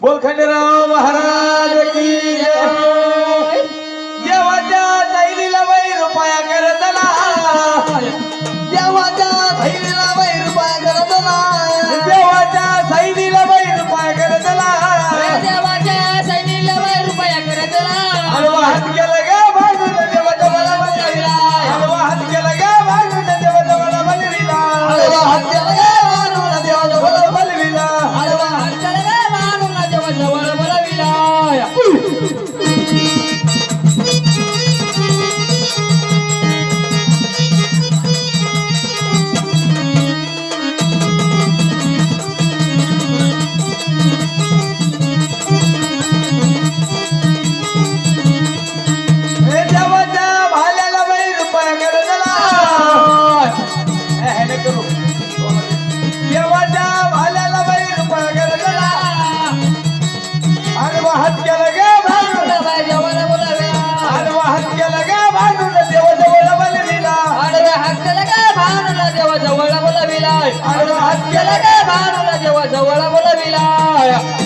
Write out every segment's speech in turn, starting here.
बोल खंडेराव महाराज। केला काय बाळाला जेव्हा जवळ बोलविला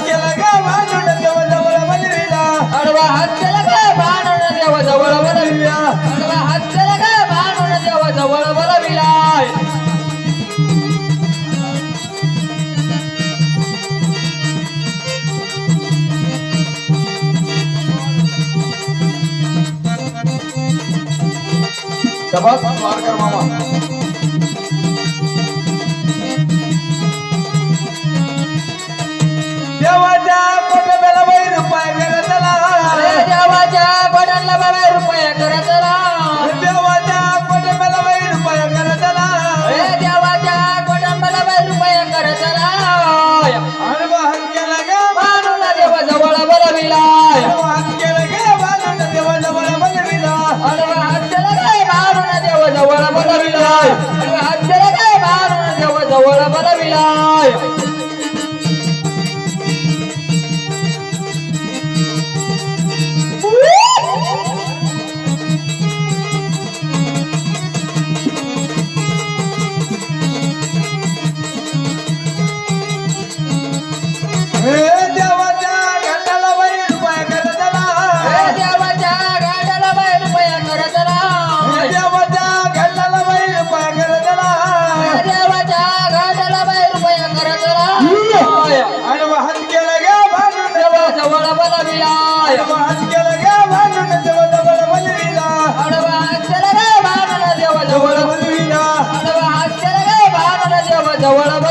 शबास वारकर मामा. देवाच्या कोटला बाई रुपये करतला देवाच्या कोटला बाई रुपये करतला जवळ बनविलाय राज्याला काय भारत जवळ बनविलाय ಒಳಬ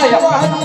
哎呀，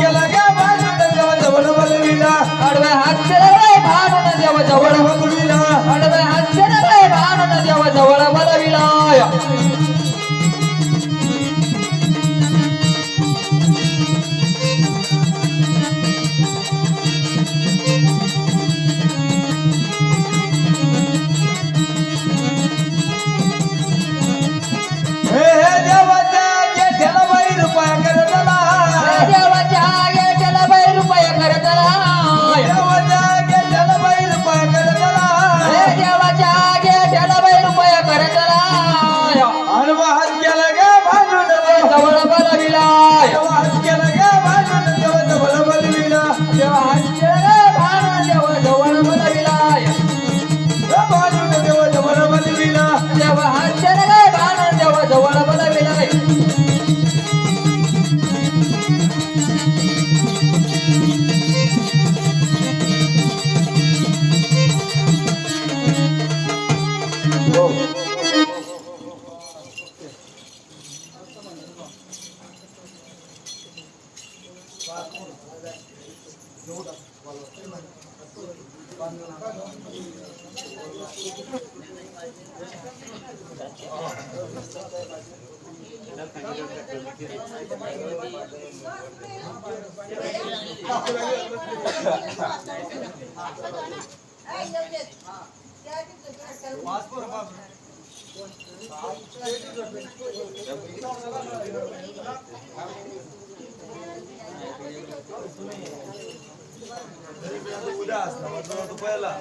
उद्या असला मतलब पहिला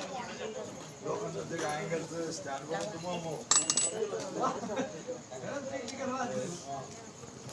लोकांचं ते गायंगलचं स्टँड बघून तुम्हाला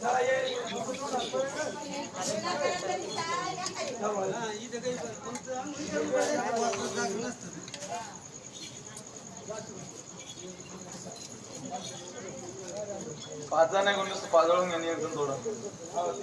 चला ये. पाच जण आहे कोणी पाजळून घेणे एकदम थोडं थोडं.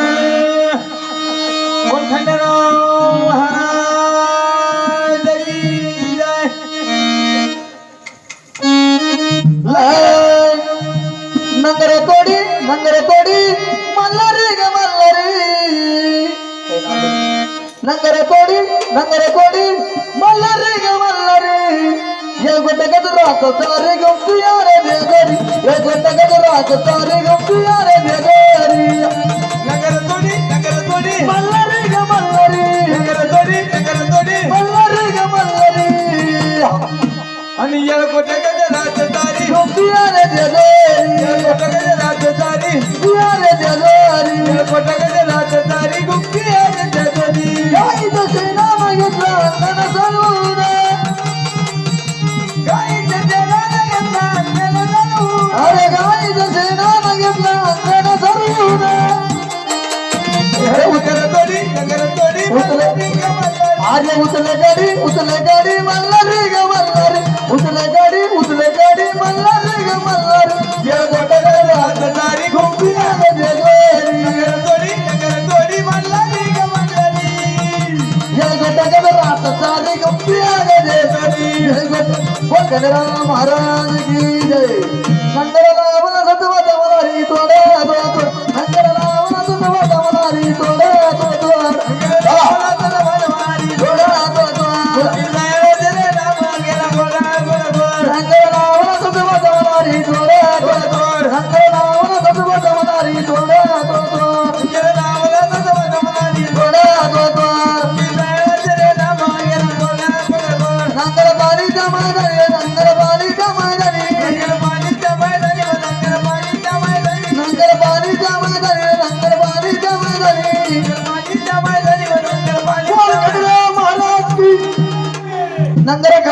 रात सारे गोपिया रे बेगरी गज नगर रात सारे गोपिया रे बेगरी। नगर तोड़ी नगर तोड़ी मल्लरी ग मल्लरी। नगर तोड़ी नगर तोड़ी मल्लरी ग मल्लरी। आणि येळ कोटे रात सारी। गोपिया रे बेगरी। येळ कोटे गज महाराज की जय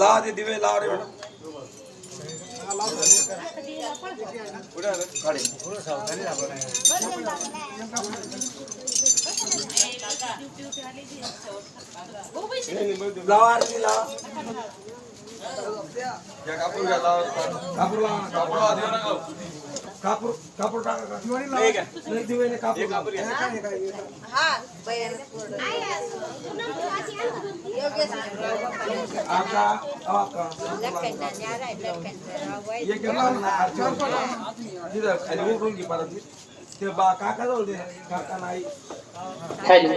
ला ते दिवे ला रे या कापूर घ्या लावा कापूर लावा कापूर देऊ नका कापूर कापूर टाका का नाही का? नाही, दिवेने कापूर कापूर घ्या आका आका एक लावा ना आरती तिथं खाली उभरून घे परत ते बा काका जाऊ दे काका नाही दे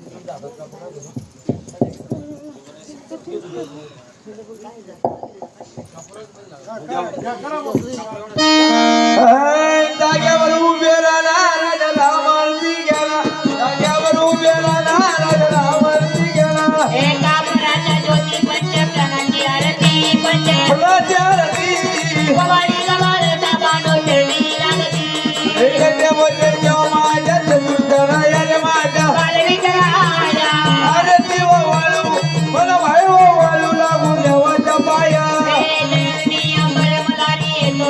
उठून जा सगळं जाग्यावर